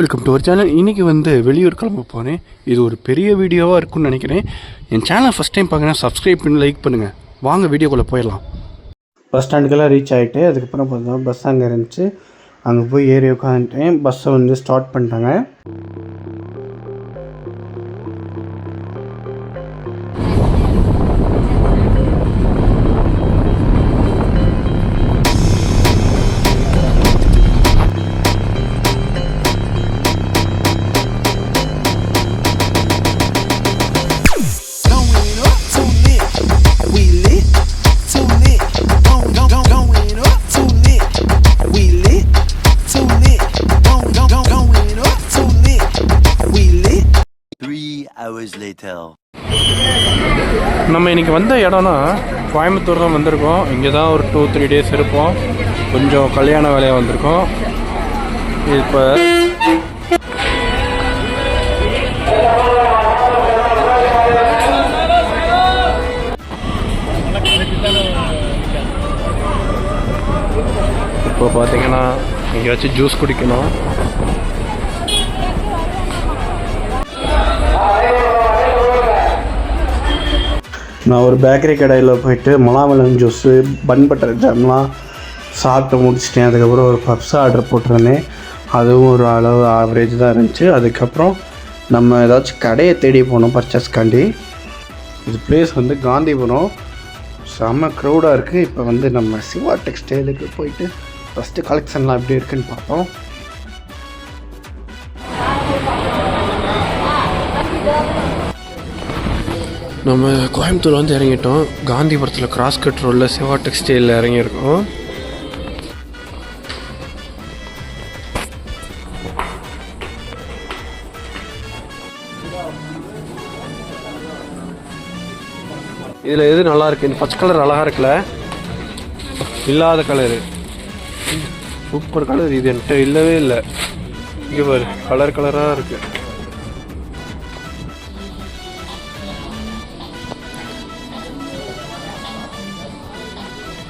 Welcome to ஒரு channel இன்றைக்கி வந்து வெளியூர் கிளம்ப போகிறேன் இது ஒரு பெரிய வீடியோவாக இருக்கும்னு நினைக்கிறேன். என் சேனல் ஃபஸ்ட் டைம் பார்க்குறேன் சப்ஸ்கிரைப் பண்ணி லைக் பண்ணுங்கள் வாங்க வீடியோக்குள்ளே போயிடலாம். பஸ் ஸ்டாண்டுக்கெல்லாம் ரீச் ஆகிட்டு அதுக்கப்புறம் பார்த்தோம் பஸ் அங்கே இருந்துச்சு. அங்கே போய் ஏறி உட்காந்துட்டேன் பஸ்ஸை வந்து ஸ்டார்ட் பண்ணிட்டாங்க. நம்ம இன்றைக்கி வந்த இடம்னா கோயம்புத்தூர் தான் வந்திருக்கோம். இங்கே தான் ஒரு டூ த்ரீ டேஸ் இருப்போம். கொஞ்சம் கல்யாண வேலையாக வந்திருக்கோம். இப்போ இப்போ பார்த்தீங்கன்னா எங்கேயாச்சும் ஜூஸ் குடிக்கணும். நான் ஒரு பேக்கரி கடையில் போயிட்டு மலாமலம் ஜூஸு பன் பட்டர் ஜாம்லாம் சாப்பிட்டு முடிச்சிட்டேன். அதுக்கப்புறம் ஒரு பப்ஸ் ஆர்டர் போட்டிருந்தேன். அதுவும் ஒரு அளவு ஆவரேஜ் தான் இருந்துச்சு. அதுக்கப்புறம் நம்ம ஏதாச்சும் கடையை தேடி போனோம் பர்ச்சேஸ்க்காண்டி இது பிளேஸ் வந்து காந்திபுரம். செம்ம க்ரௌடாக இருக்குது இப்போ வந்து நம்ம சிவா டெக்ஸ்டைலுக்கு போயிட்டு ஃபஸ்ட்டு கலெக்ஷன்லாம் எப்படி இருக்குன்னு பார்ப்போம். நம்ம கோயம்புத்தூர் வந்து இறங்கிட்டோம். காந்திபுரத்தில் கிராஸ் கட் ரோடில் சிவா டெக்ஸ்டைலில் இறங்கியிருக்கோம். இதில் எது நல்லா இருக்கு? இந்த பச்சை கலர் அழகாக இருக்குல்ல? இல்லாத கலரு சூப்பர் கலர் இது என்கிட்ட இல்லவே இல்லை. இங்கே பாரு கலர் கலராக இருக்குது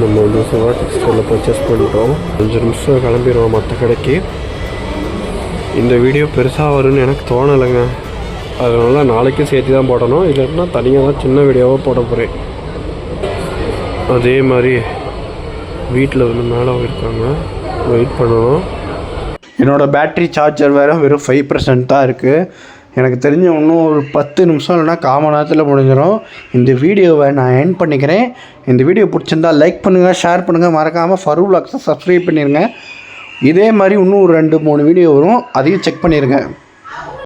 நம்ம வந்து சிவா டெக்ஸ்டைலில் பர்ச்சேஸ் பண்ணிட்டோம். அஞ்சு நிமிஷம் கிளம்பிடுவோம் மற்ற கடைக்கு. இந்த வீடியோ பெருசாக வரும்னு எனக்கு தோணலைங்க. அதனால நாளைக்கும் சேர்த்து தான் போடணும். இல்லைன்னா தனியாக தான் சின்ன வீடியோவாக போட போகிறேன் அதே மாதிரி வீட்டில் வந்து மேலே இருக்காங்க வெயிட் பண்ணணும். என்னோடய பேட்ரி சார்ஜர் வேறு வெறும் ஃபைவ் பர்சன்ட் தான் இருக்குது எனக்கு தெரிஞ்ச இன்னும் ஒரு பத்து நிமிஷம் இல்லைனா காமன் நேரத்தில் முடிஞ்சிடும் இந்த வீடியோவை நான் என் பண்ணிக்கிறேன். இந்த வீடியோ பிடிச்சிருந்தா லைக் பண்ணுங்கள் ஷேர் பண்ணுங்கள் மறக்காமல் ஃபரூ லாக்ஸை சப்ஸ்கிரைப் பண்ணிடுங்க இதே மாதிரி இன்னும் ஒரு ரெண்டு மூணு வீடியோ வரும். அதையும் செக் பண்ணிடுங்க